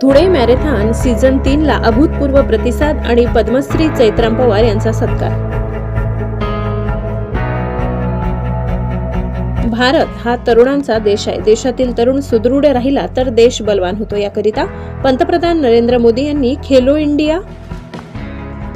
Dhule marathon season तीनला अभूतपूर्व प्रतिसाद आणि पद्मश्री चैत्राम पवार यांचा सत्कार. भारत हा तरुणांचा देश आहे. देशातील तरुण सुदृढ राहिला तर देश बलवान होतो. याकरिता पंतप्रधान नरेंद्र मोदी यांनी खेलो इंडिया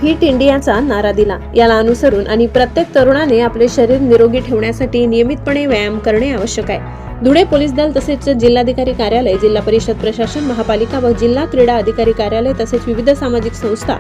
फिट इंडियाचा नारा दिला. याला अनुसरून आणि प्रत्येक तरुणाने आपले शरीर निरोगी ठेवण्यासाठी नियमितपणे व्यायाम करणे आवश्यक आहे. धुळे पोलीस दल तसेच जिल्हाधिकारी कार्यालय जिल्हा परिषद प्रशासन महापालिका व जिल्हा क्रीडा अधिकारी कार्यालय तसेच विविध सामाजिक संस्था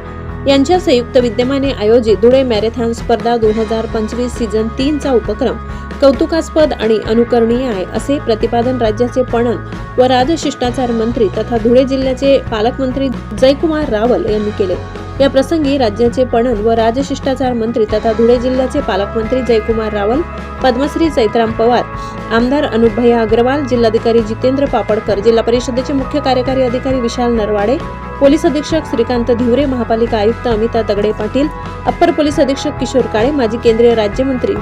यांच्या संयुक्त विद्यमाने आयोजित धुळे मॅरेथॉन स्पर्धा दोन हजार पंचवीस सीझन तीनचा उपक्रम कौतुकास्पद आणि अनुकरणीय आहे असे प्रतिपादन राज्याचे पणन व राजशिष्टाचार मंत्री तथा धुळे जिल्ह्याचे पालकमंत्री जयकुमार रावल यांनी केले. या प्रसंगी राज्याचे पणन व राजशिष्टाचार मंत्री तथा धुळे जिल्ह्याचे पालकमंत्री जयकुमार रावल पद्मश्री चैत्राम पवार आमदार अनुपभया अग्रवाल जिल्हाधिकारी जितेंद्र पापडकर जिल्हा परिषदेचे मुख्य कार्यकारी अधिकारी विशाल नरवाडे पोलीस अधीक्षक श्रीकांत धिवरे महापालिका आयुक्त अमिता दगडे पाटील अप्पर पोलीस अधीक्षक किशोर काळे माजी केंद्रीय राज्यमंत्री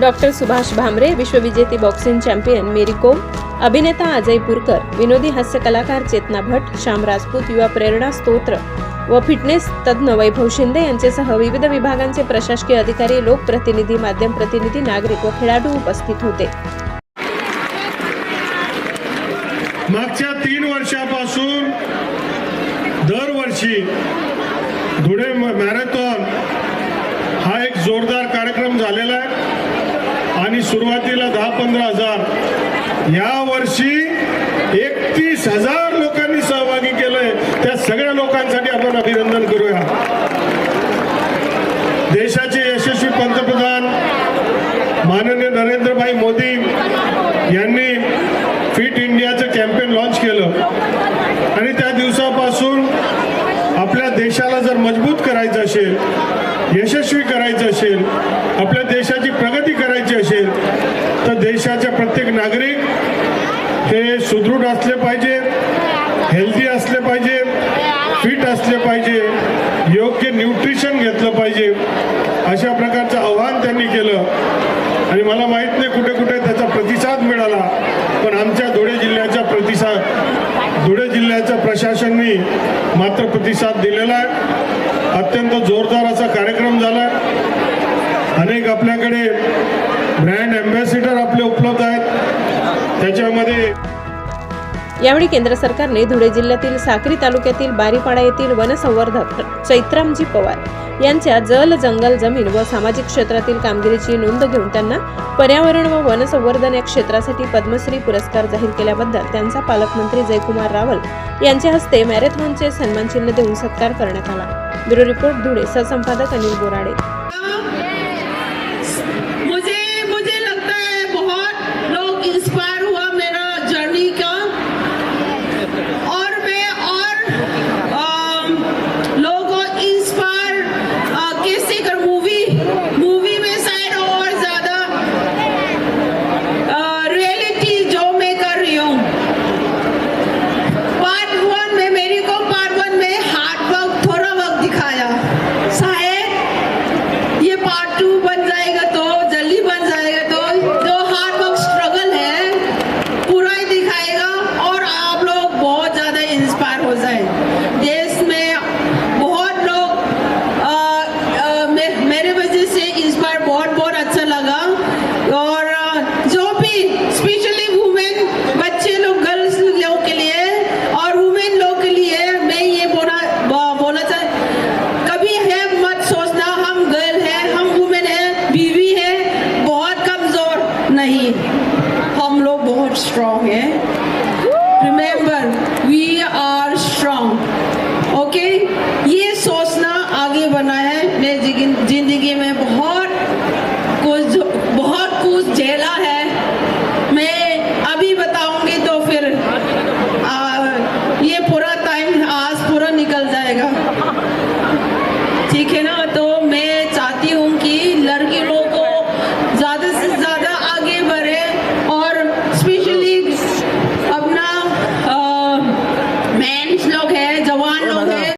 डॉक्टर सुभाष भामरे विश्वविजेते बॉक्सिंग चॅम्पियन मेरी कोम अभिनेता अजय पुरकर विनोदी हास्य कलाकार चेतना भट श्याम राजपूत युवा प्रेरणा स्तोत्र व फिटनेस तज्ज्ञ वैभव शिंदे यांच्यासह विविध विभागांचे प्रशासकीय अधिकारी लोकप्रतिनिधी माध्यम प्रतिनिधी नागरिक व खेळाडू उपस्थित होते. मागच्या तीन वर्षापासून दरवर्षी धुळे मॅरेथॉन हा एक जोरदार कार्यक्रम झालेला आहे. आणि सुरुवातीला दहा पंधरा हजार. या वर्षी एकतीस हजार लोक माननीय नरेंद्रभाई मोदी यांनी फिट इंडियाचं कॅम्पेन लॉन्च केलं. आणि त्या दिवसापासून आपल्या देशाला जर मजबूत करायचं असेल यशस्वी करायचं असेल आपल्या देशाची प्रगती करायची असेल तर देशाचे प्रत्येक नागरिक हे सुदृढ असले पाहिजे हेल्दी असले पाहिजे फिट असले पाहिजे योग्य न्यूट्रिशन घेतलं पाहिजे अशा प्रकारचं आव्हान त्यांनी केलं. मला माहीत नाही कुठे कुठे त्याचा प्रतिसाद मिळाला पण आमच्या धुळे जिल्ह्याचा प्रतिसाद धुळे जिल्ह्याच्या प्रशासनने मात्र प्रतिसाद दिलेला आहे. अत्यंत जोरदार असा कार्यक्रम झाला आहे. अनेक आपल्याकडे यावेळी केंद्र सरकारने धुळे जिल्ह्यातील साक्री तालुक्यातील बारीपाडा येथील वनसंवर्धक चैत्रामजी पवार यांच्या जल जंगल जमीन व सामाजिक क्षेत्रातील कामगिरीची नोंद घेऊन त्यांना पर्यावरण व वनसंवर्धन या क्षेत्रासाठी पद्मश्री पुरस्कार जाहीर केल्याबद्दल त्यांचा पालकमंत्री जयकुमार रावल यांच्या हस्ते मॅरेथॉनचे सन्मानचिन्ह देऊन सत्कार करण्यात आला. ब्युरो रिपोर्ट धुळे सहसंपादक अनिल बोराडे. इंस्पायर हो जाए। देश में बहुत लोग मेरे वजह से इंस्पायर बहुत बहुत अच्छा लगा। और जो भी स्पेशली वुमेन बच्चे लोग गर्ल्स लोग के लिए, और वुमेन लोग के लिए मैं ये बोला, ब- बोलना चाह, कभी है मत सोचना, हम गर्ल है, हम वुमेन है, बीवी है, बहुत कमज़ोर नहीं। हम लोग बहुत स्ट्रांग है। Remember we are strong okay ये सोचना आगे बना है। मैं ज़िंदगी में बहुत कुछ बहुत कुछ झेला